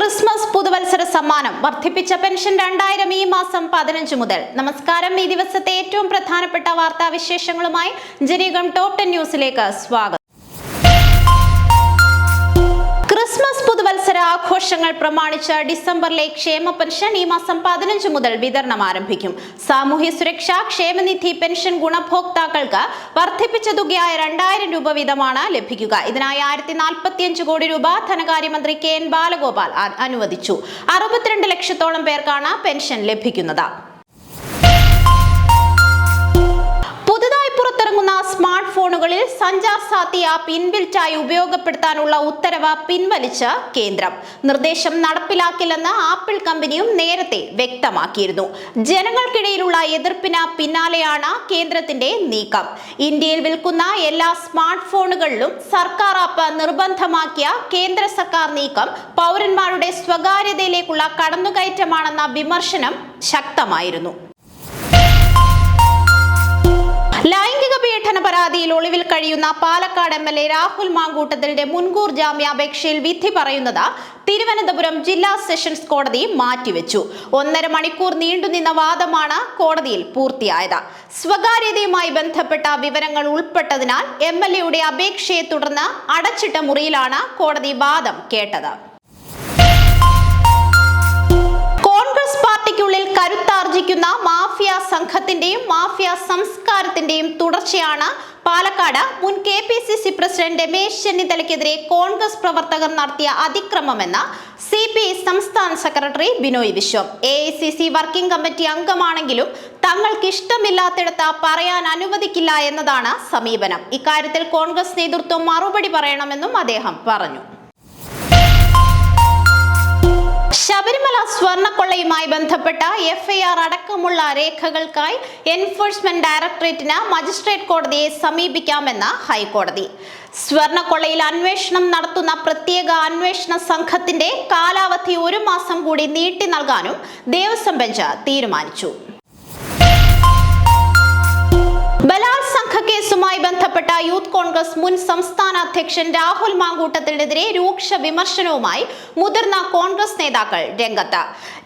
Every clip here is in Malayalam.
ക്രിസ്മസ് പുതുവത്സര സമ്മാനം വർദ്ധിപ്പിച്ച പെൻഷൻ രണ്ടായിരം ഈ മാസം പതിനഞ്ച് മുതൽ. നമസ്കാരം. ഈ ദിവസത്തെ ഏറ്റവും പ്രധാനപ്പെട്ട വാർത്താവിശേഷങ്ങളുമായി ജനീകം ടോപ്പ് ടെൻ ന്യൂസിലേക്ക് സ്വാഗതം. ആഘോഷങ്ങൾ പ്രമാണിച്ച് ഡിസംബറിലെ ക്ഷേമ പെൻഷൻ ഈ മാസം പതിനഞ്ച് മുതൽ വിതരണം ആരംഭിക്കും. സാമൂഹ്യ സുരക്ഷാ ക്ഷേമനിധി പെൻഷൻ ഗുണഭോക്താക്കൾക്ക് വർദ്ധിപ്പിച്ച തുകയായ രണ്ടായിരം രൂപ വീതമാണ് ലഭിക്കുക. ഇതിനായി ആയിരത്തി നാൽപ്പത്തിയഞ്ച് കോടി രൂപ ധനകാര്യമന്ത്രി കെ എൻ ബാലഗോപാൽ അനുവദിച്ചു. അറുപത്തിരണ്ട് ലക്ഷത്തോളം പേർക്കാണ് പെൻഷൻ ലഭിക്കുന്നത്. സ്മാർട്ട് ഫോണുകളിൽ സഞ്ചാർ സാത്തി ആപ്പ് ഇൻബിൽറ്റായി ഉപയോഗപ്പെടുത്താനുള്ള ഉത്തരവ് പിൻവലിച്ച് കേന്ദ്രം. നിർദ്ദേശം നടപ്പിലാക്കില്ലെന്ന് ആപ്പിൾ കമ്പനിയും നേരത്തെ വ്യക്തമാക്കിയിരുന്നു. ജനങ്ങൾക്കിടയിലുള്ള എതിർപ്പിന് പിന്നാലെയാണ് കേന്ദ്രത്തിന്റെ നീക്കം. ഇന്ത്യയിൽ വിൽക്കുന്ന എല്ലാ സ്മാർട്ട് ഫോണുകളിലും സർക്കാർ ആപ്പ് നിർബന്ധമാക്കിയ കേന്ദ്ര സർക്കാർ നീക്കം പൗരന്മാരുടെ സ്വകാര്യതയിലേക്കുള്ള കടന്നുകയറ്റമാണെന്ന വിമർശനം ശക്തമായിരുന്നു. പരാതിയിൽ ഒളിവിൽ കഴിയുന്ന Palakkad M L A Rahul മാങ്കൂട്ടത്തിന്റെ മുൻകൂർ ജാമ്യാപേക്ഷയിൽ വിധി പറയുന്നത് തിരുവനന്തപുരം ജില്ലാ സെഷൻസ് കോടതി മാറ്റിവെച്ചു. ഒന്നര മണിക്കൂർ നീണ്ടുനിന്ന വാദമാണ് കോടതിയിൽ പൂർത്തിയായത്. സ്വകാര്യതയുമായി ബന്ധപ്പെട്ട വിവരങ്ങൾ ഉൾപ്പെട്ടതിനാൽ എം എൽ എയുടെ അപേക്ഷയെ തുടർന്ന് അടച്ചിട്ട മുറിയിലാണ് കോടതി വാദം കേട്ടത്. കരുത്താർജിക്കുന്ന മാഫിയ സംഘത്തിന്റെയും മാഫിയ സംസ്കാരത്തിന്റെയും തുടർച്ചയാണ് പാലക്കാട് മുൻ K P C C president Ramesh ചെന്നിത്തലയ്ക്കെതിരെ Congress പ്രവർത്തകർ നടത്തിയ അതിക്രമമെന്ന് സി പി ഐ സംസ്ഥാന secretary Binoy Viswam. A I C C working committee അംഗമാണെങ്കിലും തങ്ങൾക്ക് ഇഷ്ടമില്ലാത്തിടത്ത് പറയാൻ അനുവദിക്കില്ല എന്നതാണ് സമീപനം. ഇക്കാര്യത്തിൽ കോൺഗ്രസ് നേതൃത്വം മറുപടി പറയണമെന്നും അദ്ദേഹം പറഞ്ഞു. ശബരിമല സ്വർണക്കൊള്ളയുമായി ബന്ധപ്പെട്ട എഫ് ഐ ആർ അടക്കമുള്ള രേഖകൾക്കായി എൻഫോഴ്സ്മെന്റ് ഡയറക്ടറേറ്റിന് മജിസ്ട്രേറ്റ് കോടതിയെ സമീപിക്കാമെന്ന് ഹൈക്കോടതി. സ്വർണക്കൊള്ളയിൽ അന്വേഷണം നടത്തുന്ന പ്രത്യേക അന്വേഷണ സംഘത്തിന്റെ കാലാവധി ഒരു മാസം കൂടി നീട്ടി നൽകാനും ദേവസ്വം ബെഞ്ച് തീരുമാനിച്ചു. ബലാത്സംഗ കേസുമായി ബന്ധപ്പെട്ട യൂത്ത് കോൺഗ്രസ് മുൻ സംസ്ഥാന അധ്യക്ഷൻ രാഹുൽ മാങ്കൂട്ടത്തിനെതിരെ രൂക്ഷ വിമർശനവുമായി മുതിർന്ന കോൺഗ്രസ് നേതാക്കൾ രംഗത്ത്.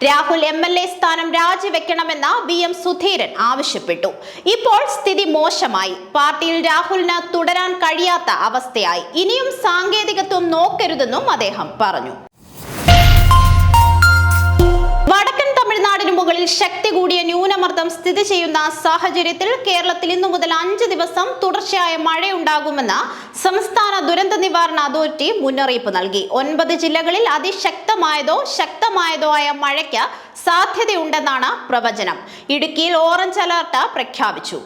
രാഹുൽ എം എൽ എ സ്ഥാനം രാജിവെക്കണമെന്ന് വി എം സുധീരൻ ആവശ്യപ്പെട്ടു. ഇപ്പോൾ സ്ഥിതി മോശമായി. പാർട്ടിയിൽ രാഹുലിന് തുടരാൻ കഴിയാത്ത അവസ്ഥയായി. ഇനിയും സാങ്കേതികത്വം നോക്കരുതെന്നും അദ്ദേഹം പറഞ്ഞു. തമിഴ്നാടിന് മുകളിൽ ശക്തി കൂടിയ ന്യൂനമർദ്ദം സ്ഥിതി ചെയ്യുന്ന സാഹചര്യത്തിൽ കേരളത്തിൽ ഇന്നു മുതൽ അഞ്ച് ദിവസം തുടർച്ചയായ മഴയുണ്ടാകുമെന്ന് സംസ്ഥാന ദുരന്ത നിവാരണ അതോറിറ്റി മുന്നറിയിപ്പ് നൽകി. ഒൻപത് ജില്ലകളിൽ അതിശക്തമായതോ ശക്തമായതോ ആയ മഴയ്ക്ക് സാധ്യതയുണ്ടെന്നാണ് പ്രവചനം. ഇടുക്കിയിൽ ഓറഞ്ച് അലർട്ട് പ്രഖ്യാപിച്ചു.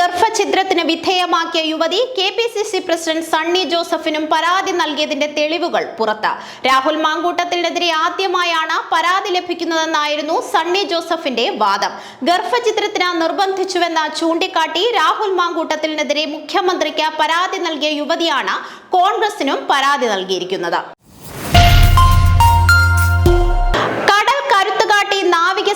ഗർഭഛിദ്രത്തിന് വിധേയമാക്കിയ യുവതി K P C C president Sunny ജോസഫിനും പരാതി നൽകിയതിന്റെ തെളിവുകൾ പുറത്ത്. രാഹുൽ മാങ്കൂട്ടത്തിനെതിരെ ആദ്യമായാണ് പരാതി ലഭിക്കുന്നതെന്നായിരുന്നു സണ്ണി ജോസഫിന്റെ വാദം. ഗർഭഛിദ്രത്തിന് നിർബന്ധിച്ചുവെന്ന് ചൂണ്ടിക്കാട്ടി രാഹുൽ മാങ്കൂട്ടത്തിനെതിരെ മുഖ്യമന്ത്രിക്ക് പരാതി നൽകിയ യുവതിയാണ് കോൺഗ്രസിനും പരാതി നൽകിയിരിക്കുന്നത്.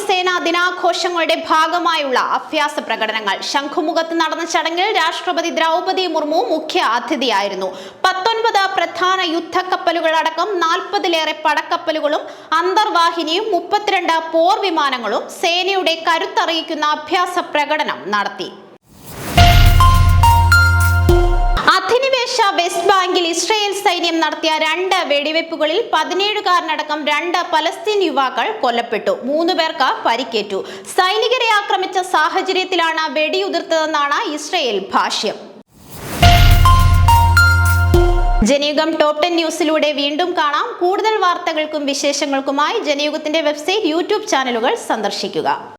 നാവികസേന ദിനാഘോഷങ്ങളുടെ ഭാഗമായുള്ള അഭ്യാസ പ്രകടനങ്ങൾ. ശംഖുമുഖത്ത് നടന്ന ചടങ്ങിൽ രാഷ്ട്രപതി ദ്രൗപതി മുർമു മുഖ്യ അതിഥിയായിരുന്നു. പത്തൊൻപത് പ്രധാന യുദ്ധക്കപ്പലുകളടക്കം നാൽപ്പതിലേറെ പടക്കപ്പലുകളും അന്തർവാഹിനിയും മുപ്പത്തിരണ്ട് പോർ വിമാനങ്ങളും സേനയുടെ കരുത്തറിയിക്കുന്ന അഭ്യാസ പ്രകടനം നടത്തി. അധിനിവേശ വെസ്റ്റ് ബാങ്കിൽ ഇസ്രയേൽ സൈന്യം നടത്തിയ രണ്ട് വെടിവെപ്പുകളിൽ പതിനേഴുകാരനടക്കം രണ്ട് പലസ്തീൻ യുവാക്കൾ കൊല്ലപ്പെട്ടു. മൂന്ന് പേർക്ക് പരിക്കേറ്റു. സൈനികരെ ആക്രമിച്ച സാഹചര്യത്തിലാണ് വെടിയുതിർത്തതെന്നാണ് ഇസ്രയേൽ ഭാഷ്യം. ജനയുഗം ടോപ്പ് ടെൻ ന്യൂസിലൂടെ വീണ്ടും കാണാം. കൂടുതൽ വാർത്തകൾക്കും വിശേഷങ്ങൾക്കുമായി ജനയുഗത്തിന്റെ വെബ്സൈറ്റ് യൂട്യൂബ് ചാനലുകൾ സന്ദർശിക്കുക.